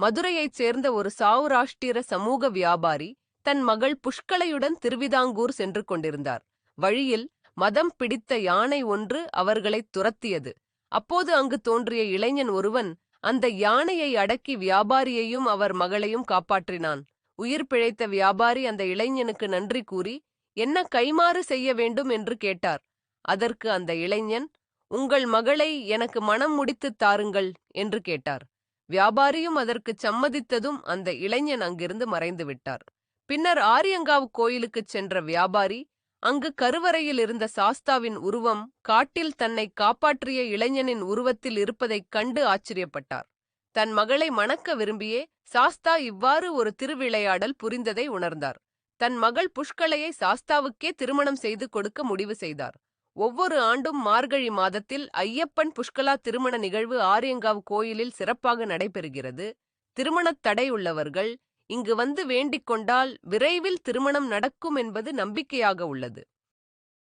மதுரையைச் சேர்ந்த ஒரு சௌராஷ்டிர சமூக வியாபாரி தன் மகள் புஷ்கலையுடன் திருவிதாங்கூர் சென்று கொண்டிருந்தார். வழியில் மதம் பிடித்த யானை ஒன்று அவர்களைத் துரத்தியது. அப்போது அங்கு தோன்றிய இளைஞன் ஒருவன் அந்த யானையை அடக்கி வியாபாரியையும் அவர் மகளையும் காப்பாற்றினான். உயிர் பிழைத்த வியாபாரி அந்த இளைஞனுக்கு நன்றி கூறி என்ன கைமாறு செய்ய வேண்டும்? என்று கேட்டார். அதற்கு அந்த இளைஞன் உங்கள் மகளை எனக்கு மனம் முடித்துத் தாருங்கள் என்று கேட்டார். வியாபாரியும் அதற்குச் சம்மதித்ததும் அந்த இளைஞன் அங்கிருந்து மறைந்து விட்டார். பின்னர் ஆரியங்காவ் கோயிலுக்குச் சென்ற வியாபாரி அங்கு கருவறையில் இருந்த சாஸ்தாவின் உருவம் காட்டில் தன்னை காப்பாற்றிய இளைஞனின் உருவத்தில் இருப்பதைக் கண்டு ஆச்சரியப்பட்டார். தன் மகளை மணக்க விரும்பியே சாஸ்தா இவ்வாறு ஒரு திருவிளையாடல் புரிந்ததை உணர்ந்தார். தன் மகள் புஷ்களையை சாஸ்தாவுக்கே திருமணம் செய்து கொடுக்க முடிவு செய்தார். ஒவ்வொரு ஆண்டும் மார்கழி மாதத்தில் ஐயப்பன் புஷ்கலா திருமண நிகழ்வு ஆரியங்காவ் கோயிலில் சிறப்பாக நடைபெறுகிறது. திருமணத் தடை உள்ளவர்கள் இங்கு வந்து வேண்டிக் கொண்டால் விரைவில் திருமணம் நடக்கும் என்பது நம்பிக்கையாக உள்ளது.